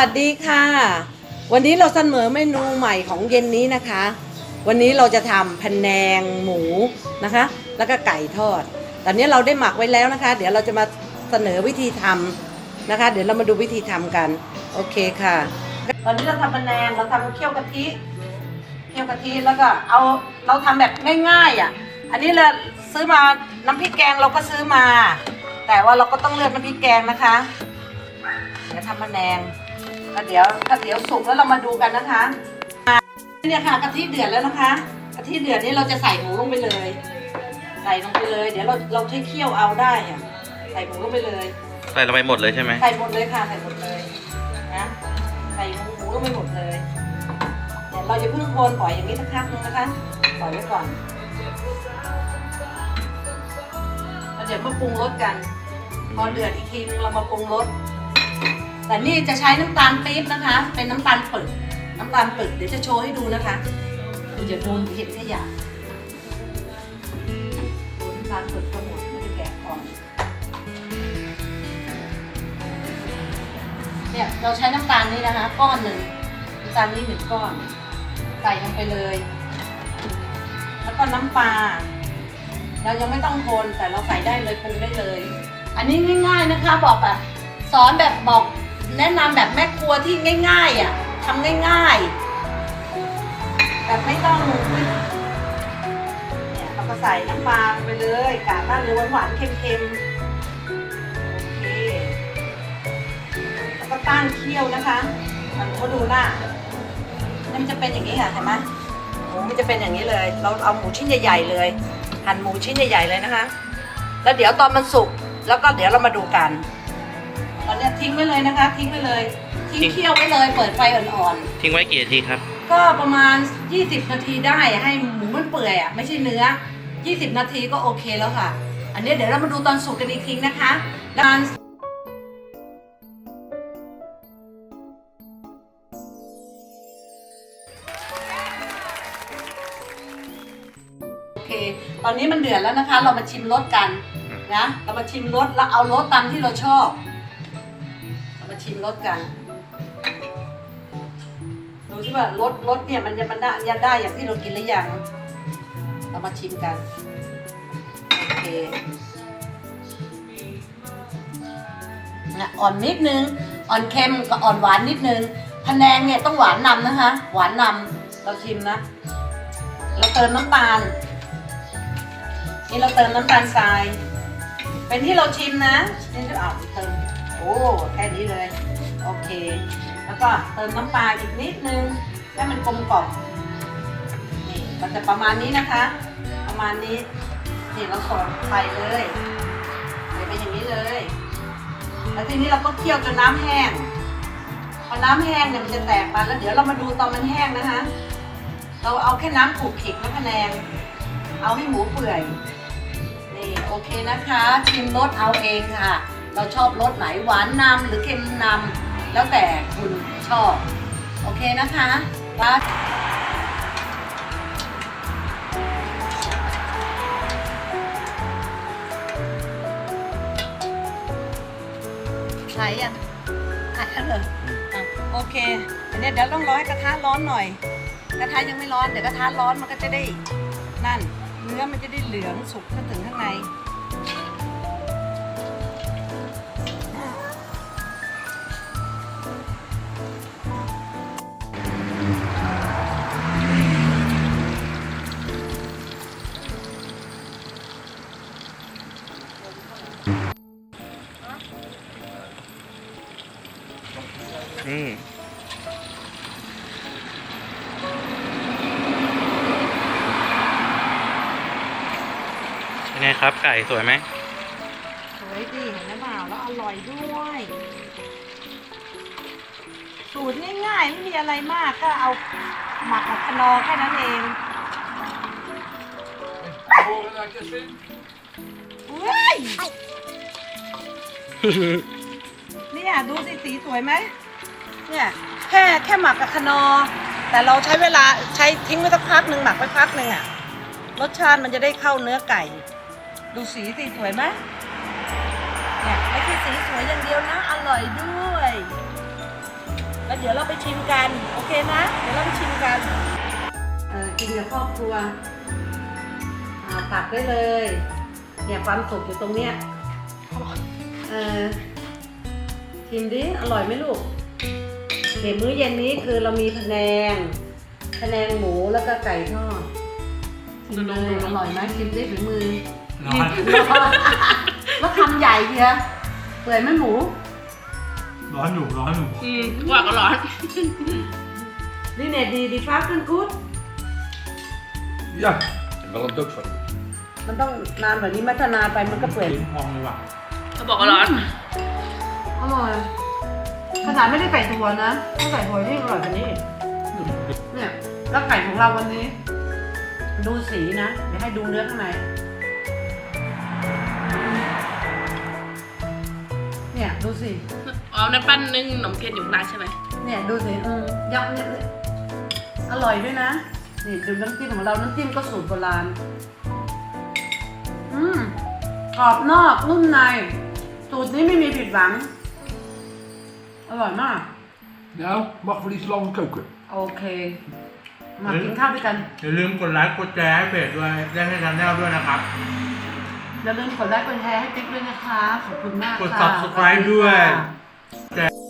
วัสดีค่ะ วันนี้เราเสนอเมนูใหม่ของเย็นนี้นะคะ วันนี้เราจะทำพะแนงหมูนะคะ แล้วก็ไก่ทอดตอนนี้เราได้หมักไว้แล้วนะคะ เดี๋ยวเราจะมาเสนอวิธีทำนะคะ เดี๋ยวเรามาดูวิธีทำกัน โอเคค่ะ ตอนนี้เราทำพะแนงเราทำเคี่ยวกะทิเคี่ยวกะทิแล้วก็เอาเราทำแบบง่ายๆอะ อันนี้เราซื้อมาน้ำพริกแกงเราก็ซื้อมา แต่ว่าเราก็ต้องเลือกน้ำพริกแกงนะคะเดี๋ยวทำพะแนง แล้วเดี๋ยวถ้าเดี๋ยวสุกแล้วเรามาดูกันนะคะอ่าเนี่ยค่ะกะทิเดือดแล้วนะคะกะทิเดือดนี่เราจะใส่หมูลงไปเลย ใส่ลงไปเลย เดี๋ยวเราเราใช้เคี่ยวเอาได้อะใส่หมูลงไปเลย ใส่ลงไปหมดเลยใช่ไหมใส่หมดเลยค่ะใส่หมดเลยนะใส่หมูหมูลงไปหมดเลยเดี๋ยวเราจะเพิ่งโคนปล่อยอย่างนี้สักพักนึงนะคะปล่อยไว้ก่อนแล้วเดี๋ยวมาปรุงรสกัน พอเดือดอีกทีนึงเรามาปรุงรส แต่นี่จะใช้น้ำตาลปี๊บนะคะ เป็นน้ำตาลปึกน้ำตาลปึกเดี๋ยวจะโชว์ให้ดูนะคะดูจะโดนเห็นขยะน้ำตาลปึกทั้งหมดไม่แกะก่อนเนี่ยเราใช้น้ำตาลนี้นะคะ ก้อนหนึ่งน้ำตาลนี้หนึ่งก้อน ใส่ลงไปเลย แล้วก็น้ำปลาเรายังไม่ต้องคนแต่เราใส่ได้เลยปรุงได้เลย อันนี้ง่าย ๆนะคะ บอกแบบสอนแบบบอก แนะนำแบบแม่ครัวที่ง่ายๆอะทำง่ายๆ แบบไม่ต้องเนี่ยเราก็ใส่น้ำปลาไปเลยกะบ้านหรือหวานๆเค็มๆ โอเค แล้วก็ตั้งเคี่ยวนะคะมันก็ดูหน้านี่มันจะเป็นอย่างนี้ค่ะเห็นไหมหมูมันจะเป็นอย่างนี้เลย เราเอาหมูชิ้นใหญ่ๆเลย หั่นหมูชิ้นใหญ่ๆเลยนะคะ แล้วเดี๋ยวตอนมันสุก แล้วก็เดี๋ยวเรามาดูกัน อนเนี้ยทิ้งไว้เลยนะคะ ทิ้งไว้เลยทิ้งทิ้งเคี่ยวไว้เลย เปิดไฟอ่อนทิ้งไว้กี่นาทีครับ ๆ ก็ประมาณ 20 นาทีได้ให้หมูมันเปื่อยอะไม่ใช่เนื้อ 20 นาทีก็โอเคแล้วค่ะ อันนี้เดี๋ยวเรามาดูตอนสุกกันอีกทีนะคะแล้วการ โอเค ตอนนี้มันเดือดแล้วนะคะ เรามาชิมรสกันนะ เรามาชิมรสแล้วเอารสตามที่เราชอบเรามา ชิมรสกันดูสิว่ารสรสเนี่ยมันจะมันได้ยังได้อย่างที่เรากินหรือยังเรามาชิมกันโอเคนะอ่อนนิดนึงอ่อนเค็มกับอ่อนหวานนิดนึงพะแนงเนี่ยต้องหวานนำนะคะ หวานนำเราชิมนะ เราเติมน้ำตาลนี่เราเติมน้ำตาลทราย เป็นที่เราชิมนะนี่จะเอาเติม โอ้แค่นี้เลย โอเค แล้วก็เติมน้ำปลาอีกนิดนึงให้มันกลมกล่อมนี่มันจะประมาณนี้นะคะ ประมาณนี้นี่เราสอดใส่เลยใส่ไปอย่างนี้เลย แล้วทีนี้เราก็เคี่ยวจนน้ำแห้งพอน้ำแห้งเนี่ยมันจะแตกมาแล้วเดี๋ยวเรามาดูตอนมันแห้งนะคะเราเอาแค่น้ำขูดขิกและคะแนนเอาให้หมูเปื่อย นี่โอเคนะคะ ชิมรสเอาเองค่ะ เราชอบรสไหนหวานนำหรือเค็มนำแล้วแต่คุณชอบ โอเคนะคะป้าใช้อะใช่แล้วเหรออะโอเคอันเนี้ยเดี๋ยวต้องรอให้กระทะร้อนหน่อย กระทะยังไม่ร้อน เดี๋ยวกระทะร้อนมันก็จะได้นั่น เนื้อมันจะได้เหลืองสุกจนถึงข้างใน ครับไก่สวยไหมสวยดีเห็นไหมเปล่าแล้วอร่อยด้วย สูตรง่ายๆไม่มีอะไรมากก็เอาหมักกับคนอแค่นั้นเองเฮ้ยเนี่ยดูสิสีสวยไหมเนี่ยแค่แค่หมักกับคนอ แต่เราใช้เวลาใช้ทิ้งไว้สักพักหนึ่งหมักไว้พักหนึ่งอะรสชาติมันจะได้เข้าเนื้อไก่ ดูสีสิสวยไหมเนี่ยไม่ใช่สีสวยอย่างเดียวนะ อร่อยด้วย แล้วเดี๋ยวเราไปชิมกัน โอเคนะ เดี๋ยวเราไปชิมกันเออกินกับครอบครัวอ่าตักได้เลย เนี่ยความสุขอยู่ตรงเนี้ยเออชิมดิ อร่อยไหมลูกเดี๋ยวมื้อเย็นนี้คือเรามีพะแนงพะแนงหมูแล้วก็ไก่ทอดชิมเลยอร่อยไหมชิมดิฝีมือ ร้อนแล้วคำใหญ่เชียวเปื่อยไหมหมู ร้อนอยู่ร้อนอยู่อืมว่าก็ร้อนดีเน็ตดีดีฟ้าขึ้นกู๊ด Ja, wel een duk van. มันต้องนานแบบนี้มัฒนานไปมันก็เปื่อยลิ้นพองเลยว่ะเขาบอกว่าร้อน อร่อยขนาดไม่ได้ไก่ตัวนะถ้าไก่ตัวที่อร่อยกว่านี้อีกเนี่ยแล้วไก่ของเราวันนี้ ดูสีนะเดี๋ยวให้ดูเนื้อข้างใน ดูสิอ๋อในปั้นนึ่งขนมเทียนอยู่ข้างในใช่ไหมเนี่ยดูสิอืมยับเนี่ยอร่อยด้วยนะ นี่ดูน้ำจิ้มของเรา น้ำจิ้มก็สูตรโบราณ อืมกรอบนอกนุ่มใน สูตรนี้ไม่มีผิดหวัง อร่อยมาก Nou, mag wel iets landen koken. โอเค มากินข้าวด้วยกัน อย่าลืมกดไลค์กดแชร์ให้เพจด้วยได้ให้ชันแนลด้วยนะครับ อย่าลืมกดไลค์กดแชร์ให้ติ๊กด้วยนะคะ ขอบคุณมากกดค่ะ Subscribe ด้วยขอบคุณค่ะ